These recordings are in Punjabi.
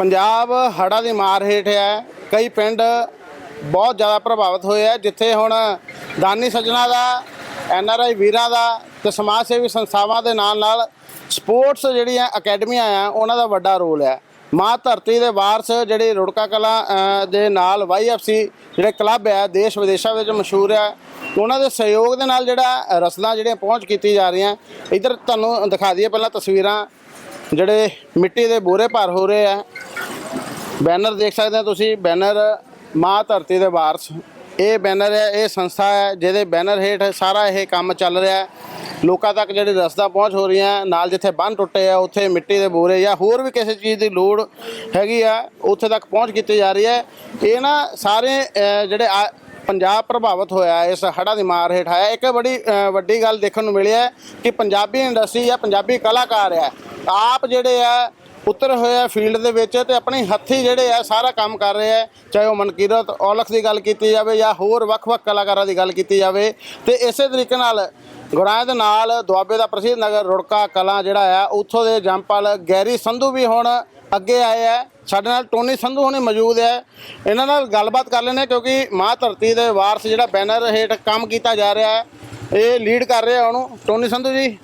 ਪੰਜਾਬ ਹੜ੍ਹਾਂ ਦੀ ਮਾਰ ਹੇਠ ਹੈ। ਕਈ ਪਿੰਡ ਬਹੁਤ ਜ਼ਿਆਦਾ ਪ੍ਰਭਾਵਿਤ ਹੋਏ ਆ ਜਿੱਥੇ ਹੁਣ ਦਾਨੀ ਸੱਜਣਾ ਦਾ, ਐਨ ਆਰ ਆਈ ਵੀਰਾਂ ਦਾ ਤੇ ਸਮਾਜ ਸੇਵੀ ਸੰਸਥਾਵਾਂ ਦੇ ਨਾਲ ਨਾਲ ਸਪੋਰਟਸ ਜਿਹੜੀਆਂ ਅਕੈਡਮੀਆਂ ਆ, ਉਹਨਾਂ ਦਾ ਵੱਡਾ ਰੋਲ ਹੈ। ਮਾਂ ਧਰਤੀ ਦੇ ਵਾਰਸ ਜਿਹੜੇ ਰੁੜਕਾ ਕਲਾ ਦੇ ਨਾਲ ਵਾਈਐਫਸੀ ਜਿਹੜੇ ਕਲੱਬ ਹੈ, ਦੇਸ਼ ਵਿਦੇਸ਼ਾਂ ਵਿੱਚ ਮਸ਼ਹੂਰ ਹੈ, ਉਹਨਾਂ ਦੇ ਸਹਿਯੋਗ ਦੇ ਨਾਲ ਜਿਹੜਾ ਰਸਲਾਂ ਜਿਹੜੀਆਂ ਪਹੁੰਚ ਕੀਤੀ ਜਾ ਰਹੀਆਂ। ਇਧਰ ਤੁਹਾਨੂੰ ਦਿਖਾ ਦਈਏ ਪਹਿਲਾਂ ਤਸਵੀਰਾਂ। ਜਿਹੜੇ ਮਿੱਟੀ ਦੇ ਬੋਰੇ ਭਰ ਹੋ ਰਹੇ ਆ, ਬੈਨਰ ਦੇਖ ਸਕਦੇ ਹੋ ਤੁਸੀਂ, ਬੈਨਰ ਮਾਂ ਧਰਤੀ ਦੇ ਵਾਰਸ। ਇਹ ਬੈਨਰ ਹੈ, ਇਹ ਸੰਸਥਾ ਹੈ, ਜਿਹਦੇ ਬੈਨਰ ਹੇਠ ਸਾਰਾ ਇਹ ਕੰਮ ਚੱਲ ਰਿਹਾ ਹੈ। ਲੋਕਾਂ ਤੱਕ ਜਿਹੜੀ ਰਸਤਾ ਪਹੁੰਚ ਹੋ ਰਹੀਆਂ, ਨਾਲ ਜਿੱਥੇ ਬੰਨ ਟੁੱਟੇ ਆ, ਉੱਥੇ ਮਿੱਟੀ ਦੇ ਬੋਰੇ ਜਾਂ ਹੋਰ ਵੀ ਕਿਸੇ ਚੀਜ਼ ਦੀ ਲੋੜ ਹੈਗੀ ਆ, ਉੱਥੇ ਤੱਕ ਪਹੁੰਚ ਕੀਤੀ ਜਾ ਰਹੀ ਹੈ। ਇਹ ਨਾ ਸਾਰੇ ਜਿਹੜੇ ਆ- ਪੰਜਾਬ ਪ੍ਰਭਾਵਿਤ ਹੋਇਆ, ਇਸ ਹੜ੍ਹਾਂ ਦੀ ਮਾਰ ਹੇਠ ਆਇਆ। ਇੱਕ ਬੜੀ ਵੱਡੀ ਗੱਲ ਦੇਖਣ ਨੂੰ ਮਿਲੀ ਹੈ ਕਿ ਪੰਜਾਬੀ ਇੰਡਸਟਰੀ ਜਾਂ ਪੰਜਾਬੀ ਕਲਾਕਾਰ ਹੈ ਆਪ ਜਿਹੜੇ ਆ, ਉਤਰ ਹੋਏ ਆ ਫੀਲਡ ਦੇ ਵਿੱਚ ਤੇ ਆਪਣੇ ਹੱਥੀ ਜਿਹੜੇ ਆ, ਸਾਰਾ ਕੰਮ ਕਰ ਰਹੇ ਆ। ਚਾਹੇ ਉਹ ਮਨਕੀਰਤ ਔਲਖ ਦੀ ਗੱਲ ਕੀਤੀ ਜਾਵੇ ਜਾਂ ਹੋਰ ਵੱਖ-ਵੱਖ ਕਲਾਕਾਰਾਂ ਦੀ ਗੱਲ ਕੀਤੀ ਜਾਵੇ। ਤੇ ਇਸੇ ਤਰੀਕੇ ਨਾਲ ਗੁਰਾਂ ਦੇ ਨਾਲ ਦੁਆਬੇ ਦਾ ਪ੍ਰਸਿੱਧ ਨਗਰ ਰੁੜਕਾ ਕਲਾਂ ਜਿਹੜਾ ਆ, ਉੱਥੋਂ ਦੇ ਜੰਪਲ ਗੈਰੀ ਸੰਧੂ ਵੀ ਹੁਣ ਅੱਗੇ ਆਏ ਆ। ਸਾਡੇ ਨਾਲ ਟੋਨੀ ਸੰਧੂ ਹੁਣੇ ਮੌਜੂਦ ਹੈ। ਇਹਨਾਂ ਨਾਲ ਗੱਲਬਾਤ ਕਰ ਲੈਣੇ ਕਿਉਂਕਿ ਮਾਂ ਧਰਤੀ ਦੇ ਵਾਰਸ ਜਿਹੜਾ ਬੈਨਰ ਹੇਠ ਕੰਮ ਕੀਤਾ ਜਾ ਰਿਹਾ ਹੈ, ਇਹ ਲੀਡ ਕਰ ਰਿਹਾ ਉਹਨੂੰ। ਟੋਨੀ ਸੰਧੂ ਜੀ,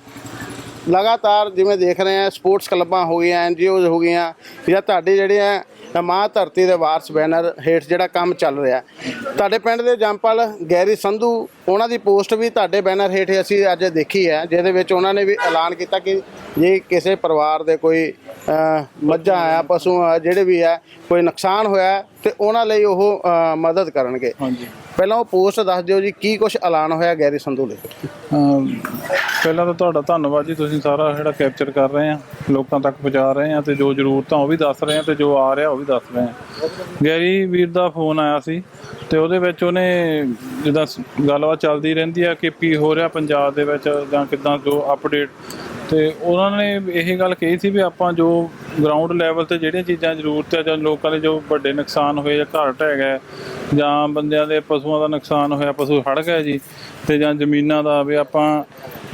ਲਗਾਤਾਰ ਜਿਵੇਂ ਦੇਖ ਰਹੇ ਆ ਸਪੋਰਟਸ ਕਲੱਬਾਂ ਹੋ ਗਈਆਂ ਐਨਜੀਓਜ਼ ਹੋ ਗਈਆਂ, ਜਾਂ ਤੁਹਾਡੇ ਜਿਹੜੇ ਆ ਮਾਂ ਧਰਤੀ ਦੇ ਵਾਰਸ ਬੈਨਰ ਹੇਠ ਜਿਹੜਾ ਕੰਮ ਚੱਲ ਰਿਹਾ ਤੁਹਾਡੇ ਪਿੰਡ ਦੇ ਜੰਪਲ ਗੈਰੀ ਸੰਧੂ ਉਹਨਾਂ ਦੀ ਪੋਸਟ ਵੀ ਤੁਹਾਡੇ ਬੈਨਰ ਹੇਠ ਅਸੀਂ ਅੱਜ ਦੇਖੀ ਹੈ ਜਿਹਦੇ ਵਿੱਚ ਉਹਨਾਂ ਨੇ ਵੀ ਐਲਾਨ ਕੀਤਾ ਕਿ ਜੇ ਕਿਸੇ ਪਰਿਵਾਰ ਦੇ ਕੋਈ ਮੱਝਾਂ ਆ ਪਸ਼ੂ ਆ ਜਿਹੜੇ ਵੀ ਆ ਕੋਈ ਨੁਕਸਾਨ ਹੋਇਆ ਤੇ ਉਹਨਾਂ ਲਈ ਉਹ ਮਦਦ ਕਰਨਗੇ। ਹਾਂਜੀ। ਪਹਿਲਾਂ ਉਹ ਪੋਸਟ ਦੱਸ ਦਿਓ ਜੀ ਕੀ ਕੁਝ ਐਲਾਨ ਹੋਇਆ ਗੈਰੀ ਸੰਧੂ ਲਈ? ਪਹਿਲਾਂ ਤਾਂ ਤੁਹਾਡਾ ਧੰਨਵਾਦ ਜੀ ਤੁਸੀਂ ਸਾਰਾ ਜਿਹੜਾ ਕੈਪਚਰ ਕਰ ਰਹੇ ਆ ਲੋਕਾਂ ਤੱਕ ਪਹੁੰਚਾ ਰਹੇ ਆ ਤੇ ਜੋ ਜ਼ਰੂਰਤਾਂ ਉਹ ਵੀ ਦੱਸ ਰਹੇ ਆ ਤੇ ਜੋ ਆ ਰਿਹਾ ਉਹ ਵੀ ਦੱਸ ਰਹੇ ਆ। ਗੈਰੀ ਵੀਰ ਦਾ ਫੋਨ ਆਇਆ ਸੀ ਤੇ ਉਹਦੇ ਵਿੱਚ ਉਹਨੇ ਜਿੱਦਾਂ ਗੱਲਬਾਤ ਚੱਲਦੀ ਰਹਿੰਦੀ ਆ ਕਿ ਕੀ ਹੋ ਰਿਹਾ ਪੰਜਾਬ ਦੇ ਵਿੱਚ ਜਾਂ ਕਿਦਾਂ ਜੋ ਅਪਡੇਟ ਤੇ ਉਹਨਾਂ ਨੇ ਇਹ ਗੱਲ ਕਹੀ ਸੀ ਵੀ ਆਪਾਂ ਜੋ ਗਰਾਊਂਡ ਲੈਵਲ ਤੇ ਜਿਹੜੀਆਂ ਚੀਜ਼ਾਂ ਜ਼ਰੂਰਤ ਹੈ, ਜਾਂ ਲੋਕਾਂ ਦੇ ਜੋ ਵੱਡੇ ਨੁਕਸਾਨ ਹੋਏ, ਜਾਂ ਘਰ ਢਹਿ ਗਏ ਜਾਂ ਬੰਦਿਆਂ ਦੇ ਪਸ਼ੂਆਂ ਦਾ ਨੁਕਸਾਨ ਹੋਇਆ, ਪਸ਼ੂ ਹੜ ਗਏ ਜੀ, ਤੇ ਜਾਂ ਜ਼ਮੀਨਾਂ ਦਾ ਵੀ ਆਪਾਂ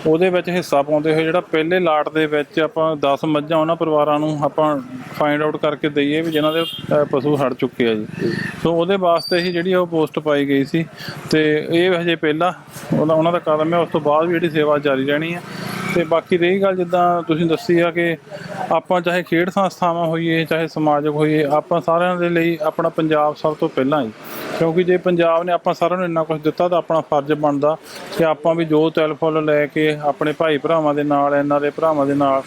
ਉਹਦੇ ਵਿੱਚ ਹਿੱਸਾ ਪਾਉਂਦੇ ਹੋਏ ਜਿਹੜਾ ਪਹਿਲੇ ਲਾਟ ਦੇ ਵਿੱਚ ਆਪਾਂ 10 ਮੱਝਾਂ ਉਹਨਾਂ ਪਰਿਵਾਰਾਂ ਨੂੰ ਆਪਾਂ ਫਾਈਂਡ ਆਊਟ ਕਰਕੇ ਦਈਏ ਵੀ ਜਿਨ੍ਹਾਂ ਦੇ ਪਸ਼ੂ ਹੜ ਚੁੱਕੇ ਆ ਜੀ। ਸੋ ਉਹਦੇ ਵਾਸਤੇ ਹੀ ਜਿਹੜੀ ਉਹ ਪੋਸਟ ਪਾਈ ਗਈ ਸੀ, ਤੇ ਇਹ ਹਜੇ ਪਹਿਲਾ, ਉਹਦਾ, ਉਹਨਾਂ ਦਾ ਕਦਮ ਹੈ, ਉਸ ਤੋਂ ਬਾਅਦ ਵੀ ਜਿਹੜੀ ਸੇਵਾ ਜਾਰੀ ਰਹਿਣੀ ਹੈ। ਤੇ ਬਾਕੀ ਰਹੀ ਗੱਲ ਜਿੱਦਾਂ ਤੁਸੀਂ ਦੱਸੀ ਆ ਕਿ ਆਪਾਂ ਚਾਹੇ ਖੇਡ ਸੰਸਥਾਵਾਂ ਹੋਈਏ, ਚਾਹੇ ਸਮਾਜਿਕ ਹੋਈਏ, ਆਪਾਂ ਸਾਰਿਆਂ ਦੇ ਲਈ ਆਪਣਾ ਪੰਜਾਬ ਸਭ ਤੋਂ ਪਹਿਲਾਂ ਹੀ। ਕਿਉਂਕਿ ਜੇ ਪੰਜਾਬ ਨੇ ਆਪਾਂ ਸਾਰਿਆਂ ਨੂੰ ਇੰਨਾ ਕੁਝ ਦਿੱਤਾ ਤਾਂ ਆਪਣਾ ਫਰਜ਼ ਬਣਦਾ ਕਿ ਆਪਾਂ ਵੀ ਜੋ ਤਿਲ ਫੁੱਲ ਲੈ ਕੇ ਆਪਣੇ ਭਾਈ ਭਰਾਵਾਂ ਦੇ ਨਾਲ, ਇਹਨਾਂ ਦੇ ਭਰਾਵਾਂ ਦੇ ਨਾਲ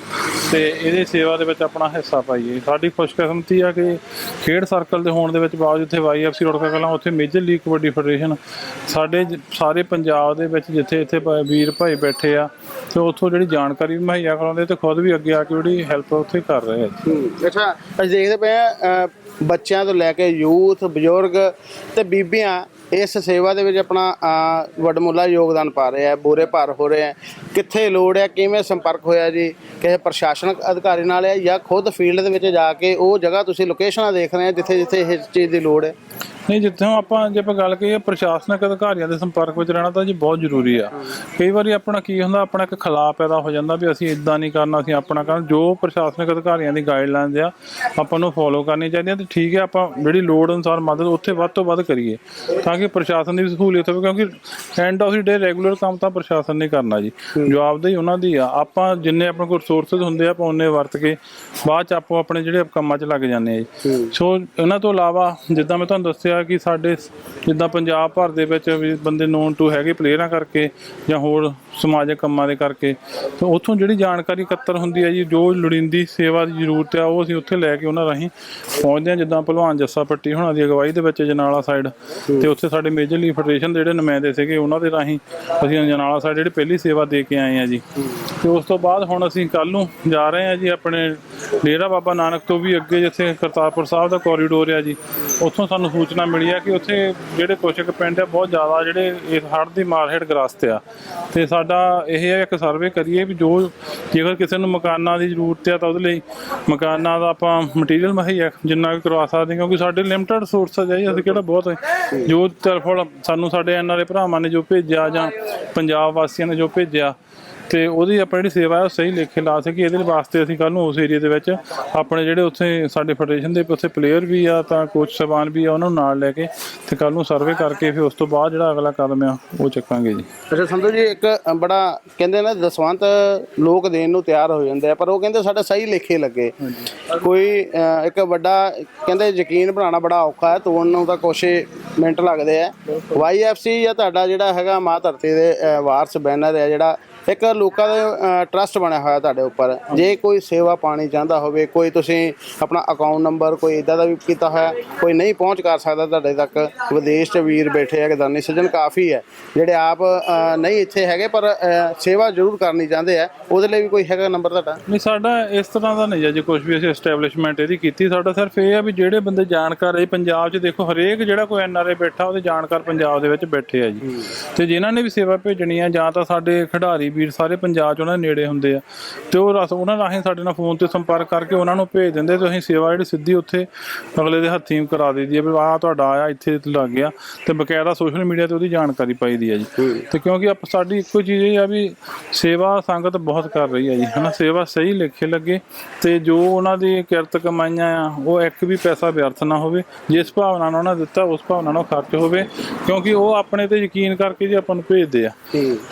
ਤੇ ਇਹਦੀ ਸੇਵਾ ਦੇ ਵਿੱਚ ਆਪਣਾ ਹਿੱਸਾ ਪਾਈਏ। ਸਾਡੀ ਖੁਸ਼ਕਿਸਮਤੀ ਆ ਕਿ ਖੇਡ ਸਰਕਲ ਦੇ ਹੋਣ ਦੇ ਵਿੱਚ ਬਾਅਦ ਜਿੱਥੇ ਵਾਈਐਫਸੀ ਰੋੜਕਾ ਕਲਾਂ ਉੱਥੇ ਮੇਜਰ ਲੀਗ ਕਬੱਡੀ ਫੈਡਰੇਸ਼ਨ ਸਾਡੇ ਸਾਰੇ ਪੰਜਾਬ ਦੇ ਵਿੱਚ ਜਿੱਥੇ ਇੱਥੇ ਵੀਰ ਭਾਈ ਬੈਠੇ ਆ, ਤੇ ਉੱਥੋਂ ਜਿਹੜੀ ਜਾਣਕਾਰੀ ਵੀ ਮੁਹੱਈਆ ਕਰਾਉਂਦੇ ਤੇ ਖੁਦ ਵੀ ਅੱਗੇ ਆ ਕੇ ਜਿਹੜੀ ਹੈਲਪ ਉੱਥੇ ਕਰ ਰਹੇ ਆ। ਅੱਛਾ, ਅਸੀਂ ਦੇਖਦੇ ਪਏ ਆ ਬੱਚਿਆਂ ਤੋਂ ਲੈ ਕੇ ਯੂਥ, ਬਜ਼ੁਰਗ ਤੇ ਬੀਬੀਆਂ ਇਸ ਸੇਵਾ ਦੇ ਵਿੱਚ ਆਪਣਾ ਵਡਮੁੱਲਾ ਯੋਗਦਾਨ ਪਾ ਰਹੇ ਆ ਬੋਰੇ ਭਰ ਹੋ ਰਹੇ ਆ। ਕਿੱਥੇ ਲੋੜ ਹੈ ਕਿਵੇਂ ਸੰਪਰਕ ਹੋਇਆ ਜੀ? ਕਿਸੇ ਪ੍ਰਸ਼ਾਸਨਿਕ ਅਧਿਕਾਰੀ ਨਾਲ ਹੈ ਜਾਂ ਖੁਦ ਫੀਲਡ ਦੇ ਵਿੱਚ ਜਾ ਕੇ ਉਹ ਜਗ੍ਹਾ ਤੁਸੀਂ ਲੋਕੇਸ਼ਨਾਂ ਦੇਖ ਰਹੇ ਆ ਜਿੱਥੇ ਜਿੱਥੇ ਇਸ ਚੀਜ਼ ਦੀ ਲੋੜ ਹੈ? ਨਹੀਂ ਜਿੱਥੋਂ ਆਪਾਂ ਜੇ ਆਪਾਂ ਗੱਲ ਕਰੀਏ ਪ੍ਰਸ਼ਾਸਨਿਕ ਅਧਿਕਾਰੀਆਂ ਦੇ ਸੰਪਰਕ ਵਿੱਚ ਰਹਿਣਾ ਤਾਂ ਜੀ ਬਹੁਤ ਜ਼ਰੂਰੀ ਆ। ਕਈ ਵਾਰੀ ਆਪਣਾ ਕੀ ਹੁੰਦਾ ਆਪਣਾ ਇੱਕ ਖਲਾ ਪੈਦਾ ਹੋ ਜਾਂਦਾ ਵੀ ਅਸੀਂ ਇਦਾਂ ਨਹੀਂ ਕਰਨਾ ਅਸੀਂ ਆਪਣਾ ਕਰਨਾ। ਜੋ ਪ੍ਰਸ਼ਾਸਨਿਕ ਅਧਿਕਾਰੀਆਂ ਦੀ ਗਾਈਡਲਾਈਨਸ ਆ ਆਪਾਂ ਨੂੰ ਫੋਲੋ ਕਰਨੀ ਚਾਹੀਦੀਆਂ ਤੇ ਠੀਕ ਹੈ ਆਪਾਂ ਜਿਹੜੀ ਲੋੜ ਅਨੁਸਾਰ ਮਦਦ ਉੱਥੇ ਵੱਧ ਤੋਂ ਵੱਧ ਕਰੀਏ। ਤਾਂ ਕਿ ਪ੍ਰਸ਼ਾਸਨ ਦੀ ਵੀ ਸਹੂਲੀਅਤ ਹੋਵੇ ਕਿਉਂਕਿ end of the day regular ਕੰਮ ਤਾਂ ਪ੍ਰਸ਼ਾਸਨ ਨੇ ਕਰਨਾ ਜੀ। ਜਵਾਬਦੇਹੀ ਉਹਨਾਂ ਦੀ ਆ। ਆਪਾਂ ਜਿੰਨੇ ਆਪਣੇ ਕੋਲ ਰਿਸੋਰਸਸ ਹੁੰਦੇ ਆ ਆਪਾਂ ਉਹਨੇ ਵਰਤ ਕੇ ਬਾਅਦ ਚ ਆਪੋ ਆਪਣੇ ਜਿਹੜੇ ਕੰਮਾਂ 'ਚ ਲੱਗ ਜਾਂਦੇ ਆ ਜੀ। ਸੋ ਇਹਨਾਂ ਤੋਂ ਇਲਾਵਾ ਜਿੱਦਾਂ ਮੈਂ ਤੁਹਾਨੂੰ ਦੱਸਿਆ ਕਿ ਸਾਡੇ ਜਿੱਦਾਂ ਪੰਜਾਬ ਭਰ ਦੇ ਵਿੱਚ ਵੀ ਬੰਦੇ ਨੋਨ ਟੂ ਹੈਗੇ ਪਲੇਅਰਾਂ ਕਰਕੇ ਜਾਂ ਹੋਰ ਸਮਾਜਿਕ ਕੰਮਾਂ ਦੇ ਕਰਕੇ ਤੇ ਉੱਥੋਂ ਜਿਹੜੀ ਜਾਣਕਾਰੀ ਇਕੱਤਰ ਹੁੰਦੀ ਹੈ ਜੀ ਜੋ ਲੋੜੀਂਦੀ ਸੇਵਾ ਦੀ ਜ਼ਰੂਰਤ ਆ ਉਹ ਅਸੀਂ ਉੱਥੇ ਲੈ ਕੇ ਉਹਨਾਂ ਰਾਹੀਂ ਪਹੁੰਚਦੇ ਹਾਂ ਜਿੱਦਾਂ ਭਲਵਾਨ ਜੱਸਾ ਪੱਟੀ ਹੋਣਾ ਦੀ ਅਗਵਾਈ ਦੇ ਵਿੱਚ ਜਨਾਲਾ ਸਾਈਡ ਤੇ ਉੱਥੇ ਸਾਡੇ ਮੇਜਰ ਲੀਗ ਫੈਡਰੇਸ਼ਨ ਦੇ ਜਿਹੜੇ ਨੁਮਾਇੰਦੇ ਸੀਗੇ ਉਹਨਾਂ ਦੇ ਰਾਹੀਂ ਅਸੀਂ ਜਨਾਲਾ ਸਾਹਿਬ ਜਿਹੜੀ ਪਹਿਲੀ ਸੇਵਾ ਦੇ ਕੇ ਆਏ ਆ ਜੀ। ਤੇ ਉਸ ਤੋਂ ਬਾਅਦ ਹੁਣ ਅਸੀਂ ਕੱਲ ਨੂੰ ਜਾ ਰਹੇ ਆ ਜੀ ਆਪਣੇ ਡੇਰਾ ਬਾਬਾ ਨਾਨਕ ਤੋਂ ਵੀ ਅੱਗੇ ਜਿੱਥੇ ਕਰਤਾਰਪੁਰ ਸਾਹਿਬ ਦਾ ਕੋਰੀਡੋਰ ਆ ਜੀ। ਉੱਥੋਂ ਸਾਨੂੰ ਸੂਚਨਾ ਮਿਲੀ ਆ ਕਿ ਉੱਥੇ ਜਿਹੜੇ ਕੁਛ ਕੁ ਪਿੰਡ ਆ ਬਹੁਤ ਜ਼ਿਆਦਾ ਜਿਹੜੇ ਇਸ ਹੜ੍ਹ ਦੀ ਮਾਰ ਹੇਠ ਗ੍ਰਸਤ ਆ। ਤੇ ਸਾਡਾ ਇਹ ਹੈ ਇੱਕ ਸਰਵੇ ਕਰੀਏ ਵੀ ਜੋ ਜੇਕਰ ਕਿਸੇ ਨੂੰ ਮਕਾਨਾਂ ਦੀ ਜ਼ਰੂਰਤ ਆ ਤਾਂ ਉਹਦੇ ਲਈ ਮਕਾਨਾਂ ਦਾ ਆਪਾਂ ਮਟੀਰੀਅਲ ਮੁਹੱਈਆ ਜਿੰਨਾ ਵੀ ਕਰਵਾ ਸਕਦੇ ਕਿਉਂਕਿ ਸਾਡੇ ਲਿਮਟਿਡ ਸੋਰਸਸ ਹੈ ਜੀ, ਅਸੀਂ ਕਿਹੜਾ ਬਹੁਤ ਜੋ ਜੋ ਤਰਫੋਂ ਸਾਨੂੰ ਸਾਡੇ ਐਨਆਰਏ ਭਰਾਵਾਂ ਨੇ ਜੋ ਭੇਜਿਆ ਜਾਂ ਪੰਜਾਬ ਵਾਸੀਆਂ ਨੇ ਜੋ ਭੇਜਿਆ ਤੇ ਉਹਦੀ ਆਪਣੀ ਜਿਹੜੀ ਸੇਵਾ ਹੈ ਉਹ ਸਹੀ ਲੇਖੇ ਲਾ ਸਕੀ ਇਹਦੇ ਵਾਸਤੇ ਅਸੀਂ ਕੱਲ ਨੂੰ ਉਸ ਏਰੀਆ ਦੇ ਵਿੱਚ ਆਪਣੇ ਜਿਹੜੇ ਉੱਥੇ ਸਾਡੇ ਫੈਡਰੇਸ਼ਨ ਦੇ ਉੱਥੇ ਪਲੇਅਰ ਵੀ ਆ ਤਾਂ ਕੋਚ ਸਬਾਨ ਵੀ ਆ ਉਹਨਾਂ ਨੂੰ ਨਾਲ ਲੈ ਕੇ ਤੇ ਕੱਲ ਨੂੰ ਸਰਵੇ ਕਰਕੇ ਫਿਰ ਉਸ ਤੋਂ ਬਾਅਦ ਜਿਹੜਾ ਅਗਲਾ ਕਦਮ ਆ ਉਹ ਚੱਕਾਂਗੇ ਜੀ। ਅੱਛਾ ਸੰਧੂ ਜੀ ਇੱਕ ਬੜਾ ਕਹਿੰਦੇ ਨੇ ਦਸਵੰਤ ਲੋਕ ਦੇਣ ਨੂੰ ਤਿਆਰ ਹੋ ਜਾਂਦੇ ਆ ਪਰ ਉਹ ਕਹਿੰਦੇ ਸਾਡਾ ਸਹੀ ਲੇਖੇ ਲੱਗੇ। ਕੋਈ ਇੱਕ ਵੱਡਾ ਕਹਿੰਦੇ ਯਕੀਨ ਬਣਾਉਣਾ ਬੜਾ ਔਖਾ ਹੈ ਤੋੜਨ ਨੂੰ ਤਾਂ ਕੁਛ ਮਿੰਟ ਲੱਗਦੇ ਆ। ਵਾਈਐਫਸੀ ਜਾਂ ਤੁਹਾਡਾ ਜਿਹੜਾ ਹੈਗਾ ਮਾਂ ਧਰਤੀ ਦੇ ਵਾਰਸ ਬੈਨਰ ਹੈ ਜਿਹੜਾ ਇੱਕ ਲੋਕਾਂ ਦਾ ਟਰਸਟ ਬਣਿਆ ਹੋਇਆ ਤੁਹਾਡੇ ਉੱਪਰ। ਜੇ ਕੋਈ ਸੇਵਾ ਪਾਣੀ ਚਾਹੁੰਦਾ ਹੋਵੇ ਕੋਈ ਤੁਸੀਂ ਆਪਣਾ ਅਕਾਊਂਟ ਨੰਬਰ ਕੋਈ ਇਦਾਂ ਦਾ ਵੀ ਕੀਤਾ ਹੋਇਆ ਕੋਈ ਨਹੀਂ ਪਹੁੰਚ ਕਰ ਸਕਦਾ ਤੁਹਾਡੇ ਤੱਕ। ਵਿਦੇਸ਼ 'ਚ ਵੀਰ ਬੈਠੇ ਆ ਗਦਾਨੀ ਸੱਜਣ ਕਾਫੀ ਹੈ। ਜਿਹੜੇ ਆਪ ਨਹੀਂ ਇੱਥੇ ਹੈਗੇ ਪਰ ਸੇਵਾ ਜ਼ਰੂਰ ਕਰਨੀ ਚਾਹੁੰਦੇ ਆ। ਉਹਦੇ ਲਈ ਵੀ ਕੋਈ ਹੈਗਾ ਨੰਬਰ ਤੁਹਾਡਾ? ਨਹੀਂ ਸਾਡਾ ਇਸ ਤਰ੍ਹਾਂ ਦਾ ਨਹੀਂ ਹੈ ਜੀ ਕੁਝ ਵੀ ਅਸੀਂ ਐਸਟੈਬਲਿਸ਼ਮੈਂਟ ਇਹਦੀ ਕੀਤੀ। ਸਾਡਾ ਸਿਰਫ ਇਹ ਆ ਵੀ ਜਿਹੜੇ ਬੰਦੇ ਜਾਣਕਾਰ ਇਹ ਪੰਜਾਬ 'ਚ ਦੇਖੋ ਹਰੇਕ ਜਿਹੜਾ ਕੋਈ ਐਨਆਰਏ ਬੈਠਾ ਉਹਦੇ ਜਾਣਕਾਰ ਪੰਜਾਬ ਦੇ ਵਿੱਚ ਬੈਠੇ ਆ ਜੀ। ਤੇ ਜਿਨ੍ਹਾਂ ਨੇ ਵੀ ਸੇਵਾ ਭੇਜਣੀ ਆ ਜਾਂ ਤਾਂ ਸਾਡੇ ਖਿਡਾਰੀ ਵੀਰ ਸਾਰੇ ਪੰਜਾਬ 'ਚ ਉਹਨਾਂ ਦੇ ਨੇੜੇ ਹੁੰਦੇ ਆ। ਤੇ ਉਹ ਰਸ ਉਹਨਾਂ ਰਾਹੀਂ ਸਾਡੇ ਨਾਲ ਫੋਨ ਤੇ ਸੰਪਰਕ ਕਰਕੇ ਉਹਨਾਂ ਨੂੰ ਭੇਜ ਦਿੰਦੇ ਤੇ ਅਸੀਂ ਸੇਵਾ ਜਿਹੜੀ ਸਿੱਧੀ ਉੱਥੇ ਅਗਲੇ ਦੇ ਹੱਥੀਂ ਕਰਾ ਦਈਦੀ ਆ ਵੀ ਆਹ ਤੁਹਾਡਾ ਆਇਆ ਇੱਥੇ ਲੱਗ ਗਿਆ। ਤੇ ਬਕਾਇਦਾ ਸੋਸ਼ਲ ਮੀਡੀਆ ਤੇ ਉਹਦੀ ਜਾਣਕਾਰੀ ਪਾਈ ਦੀ ਆ ਜੀ। ਤੇ ਕਿਉਂਕਿ ਆਪ ਸਾਡੀ ਇੱਕੋ ਚੀਜ਼ ਇਹ ਆ ਵੀ ਸੇਵਾ ਸੰਗਤ ਬਹੁਤ ਕਰ ਰਹੀ ਹੈ ਜੀ। ਹਨਾ ਸੇਵਾ ਸਹੀ ਲਿਖੇ ਲੱਗੇ ਤੇ ਜੋ ਉਹਨਾਂ ਦੀ ਕਿਰਤ ਕਮਾਈਆਂ ਆ ਉਹ ਇੱਕ ਵੀ ਪੈਸਾ ਵਿਅਰਥ ਨਾ ਹੋਵੇ ਜਿਸ ਭਾਵਨਾ ਨਾਲ ਉਹਨਾਂ ਦਿੱਤਾ ਉਸ ਭਾਵਨਾ ਨਾਲ ਖਰਚ ਹੋਵੇ। ਕਿਉਂਕਿ ਉਹ ਆਪਣੇ ਤੇ ਯਕੀਨ ਕਰਕੇ ਜੀ ਆਪਾਂ ਨੂੰ ਭੇਜਦੇ ਆ।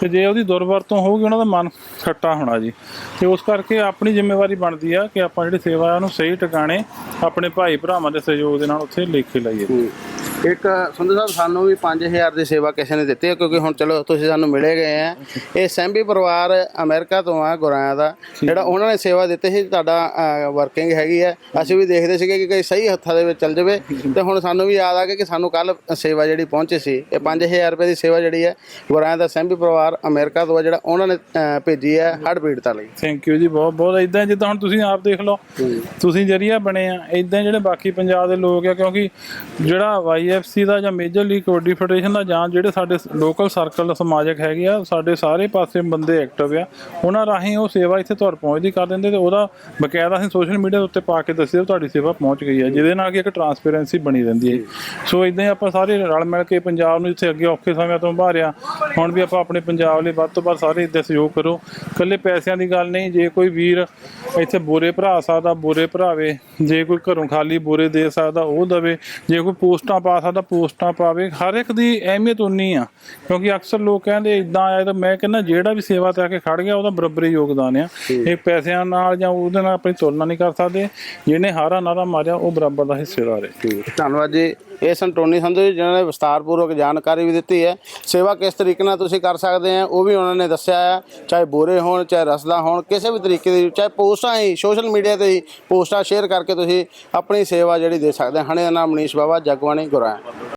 ਤੇ ਜੇ ਉਹਦੀ ਦੁਰਵਰਤੋਂ ਹੋਊਗੀ ਉਹਨਾਂ ਦਾ ਮਨ ਖੱਟਾ ਹੋਣਾ ਜੀ। ਤੇ ਉਸ ਕਰਕੇ ਆਪਣੀ ਜ਼ਿੰਮੇਵਾਰੀ ਬਣਦੀ ਆ ਕਿ ਆਪਾਂ ਜਿਹੜੀ ਸੇਵਾ ਆ ਉਹਨੂੰ ਸਹੀ ਟਿਕਾਣੇ ਆਪਣੇ ਭਾਈ ਭਰਾਵਾਂ ਦੇ ਸਹਿਯੋਗ ਦੇ ਨਾਲ ਉੱਥੇ ਲਿਖੇ ਲਾਈਏ। ਇੱਕ ਸੰਧੂ ਸਾਹਿਬ ਸਾਨੂੰ ਵੀ 5000 ਦੀ ਸੇਵਾ ਕਿਸੇ ਨੇ ਦਿੱਤੀ ਹੈ ਕਿਉਂਕਿ ਹੁਣ ਚਲੋ ਤੁਸੀਂ ਸਾਨੂੰ ਮਿਲੇ ਗਏ ਆ ਇਹ ਸੈਂਬੀ ਪਰਿਵਾਰ ਅਮਰੀਕਾ ਤੋਂ ਆ ਗੁਰਾਇਆ ਦਾ। ਜਿਹੜਾ ਉਹਨਾਂ ਨੇ ਸੇਵਾ ਦਿੱਤੀ ਸੀ ਤੁਹਾਡਾ ਵਰਕਿੰਗ ਹੈਗੀ ਹੈ। ਅਸੀਂ ਵੀ ਦੇਖਦੇ ਸੀਗੇ ਕਿ ਕੋਈ ਸਹੀ ਹੱਥਾਂ ਦੇ ਵਿੱਚ ਚੱਲ ਜਾਵੇ। ਤੇ ਹੁਣ ਸਾਨੂੰ ਵੀ ਯਾਦ ਆ ਗਿਆ ਕਿ ਸਾਨੂੰ ਕੱਲ ਸੇਵਾ ਜਿਹੜੀ ਪਹੁੰਚੀ ਸੀ ਇਹ 5000 ਰੁਪਏ ਦੀ ਸੇਵਾ ਜਿਹੜੀ ਹੈ ਗੁਰਾਇਆ ਦਾ ਸੈਂਬੀ ਪਰਿਵਾਰ ਅਮਰੀਕਾ ਤੋਂ ਆ ਜਿਹੜਾ ਉਹਨਾਂ ਨੇ ਭੇਜੀ ਹੈ ਹੜ੍ਹ ਪੀੜਤਾਂ ਲਈ। ਥੈਂਕ ਯੂ ਜੀ ਬਹੁਤ ਬਹੁਤ। ਇਦਾਂ ਜਿੱਦਾਂ ਹੁਣ ਤੁਸੀਂ ਆਪ ਦੇਖ ਲਓ ਤੁਸੀਂ ਜਰੀਆ ਬਣੇ ਆ। ਇਦਾਂ ਜਿਹੜੇ ਬਾਕੀ ਪੰਜਾਬ ਦੇ ਲੋਕ ਆ ਕਿਉਂਕਿ ਜਿਹੜਾ ਵਾਈਐਫਸੀ ਦਾ ਜਾਂ ਮੇਜਰ ਲੀਗ ਕਬੱਡੀ ਫੈਡਰੇਸ਼ਨ ਦਾ ਜਾਂ ਜਿਹੜੇ ਸਾਡੇ ਲੋਕਲ ਸਰਕਲ ਸਮਾਜਿਕ ਹੈਗੇ ਆ, ਸਾਡੇ ਸਾਰੇ ਪਾਸੇ ਬੰਦੇ ਐਕਟਿਵ ਆ, ਉਹਨਾਂ ਰਾਹੀਂ ਉਹ ਸੇਵਾ ਇੱਥੇ ਤੁਹਾਡੇ ਪਹੁੰਚਦੀ ਕਰ ਦਿੰਦੇ ਤੇ ਉਹਦਾ ਬਕਾਇਦਾ ਅਸੀਂ ਸੋਸ਼ਲ ਮੀਡੀਆ ਦੇ ਉੱਤੇ ਪਾ ਕੇ ਦੱਸਿਆ ਤੁਹਾਡੀ ਸੇਵਾ ਪਹੁੰਚ ਗਈ ਹੈ ਜਿਹਦੇ ਨਾਲ ਕਿ ਇੱਕ ਟਰਾਂਸਪੇਰੈਂਸੀ ਬਣੀ ਰਹਿੰਦੀ ਹੈ। ਸੋ ਇਦਾਂ ਹੀ ਆਪਾਂ ਸਾਰੇ ਰਲ ਮਿਲ ਕੇ ਪੰਜਾਬ ਨੂੰ ਜਿੱਥੇ ਅੱਗੇ ਔਖੇ ਸਮਿਆਂ ਤੋਂ ਬਾਹਰਿਆ, ਹੁਣ ਵੀ ਆਪਾਂ ਆਪਣੇ ਪੰਜਾਬ ਲਈ ਵੱਧ ਤੋਂ ਵੱਧ ਸਾਰੇ ਇੱਦਾਂ ਸਹਿਯੋਗ ਕਰੋ। ਇਕੱਲੇ ਪੈਸਿਆਂ ਦੀ ਗੱਲ ਨਹੀਂ, ਜੇ ਕੋਈ ਵੀਰ ਇੱਥੇ ਬੋਰੇ ਭਰਾ ਸਕਦਾ, ਬੋਰੇ ਭਰਾਵੇ, ਜੇ ਕੋਈ ਘਰੋਂ ਖਾਲੀ ਬੋਰੇ ਦੇ ਸਕਦਾ, ਉਹ ਦਵੇ, ਜੇ ਕੋਈ ਪੋਸਟਾਂ ਪਾ ਸਕਦਾ ਪੋਸਟਾਂ ਪਾਵੇ ਹਰ ਇੱਕ ਦੀ ਅਹਿਮੀਅਤ ਉਨੀ ਆ। ਕਿਉਂਕਿ ਅਕਸਰ ਲੋਕ ਕਹਿੰਦੇ ਇਦਾਂ ਆਇਆ ਤਾਂ ਮੈਂ ਕਹਿੰਦਾ ਜਿਹੜਾ ਵੀ ਸੇਵਾ ਤੇ ਆ ਕੇ ਖੜ ਗਿਆ ਉਹਦਾ ਬਰਾਬਰੀ ਯੋਗਦਾਨ ਆ। ਇਹ ਪੈਸਿਆਂ ਨਾਲ ਜਾਂ ਉਹਦੇ ਨਾਲ ਆਪਣੀ ਤੁਲਨਾ ਨਹੀਂ ਕਰ ਸਕਦੇ। ਜਿਹਨੇ ਹਾਰਾ ਨਾਰਾ ਮਾਰਿਆ ਉਹ ਬਰਾਬਰ ਦਾ ਹਿੱਸੇਦਾਰ ਹੈ। ਧੰਨਵਾਦ ਜੀ। ਇਹ ਸੰਟੋਨੀ ਸੰਧੂ ਜੀ, ਜਿਨ੍ਹਾਂ ਨੇ ਵਿਸਤਾਰਪੂਰਵਕ ਜਾਣਕਾਰੀ ਵੀ ਦਿੱਤੀ ਹੈ। ਸੇਵਾ ਕਿਸ ਤਰੀਕੇ ਨਾਲ ਤੁਸੀਂ ਕਰ ਸਕਦੇ ਆ ਉਹ ਵੀ ਉਹਨਾਂ ਨੇ ਦੱਸਿਆ ਹੈ। ਚਾਹੇ ਬੋਰੇ ਹੋਣ, ਚਾਹੇ ਰਸਦਾ ਹੋਣ, ਕਿਸੇ ਵੀ ਤਰੀਕੇ ਦੀ, ਚਾਹੇ ਪੋਸਟਾਂ ਹੀ, ਸੋਸ਼ਲ ਮੀਡੀਆ ਤੇ ਹੀ ਪੋਸਟਾਂ ਸ਼ੇਅਰ ਕਰਕੇ ਤੁਸੀਂ ਆਪਣੀ ਸੇਵਾ ਜਿਹੜੀ ਦੇ ਸਕਦੇ ਹਣੇ ਦਾ ਨਾਮ ਮਨੀਸ਼ ਬਾਬਾ ਜਗਵਾਣੀ ਗੁਰਾਂ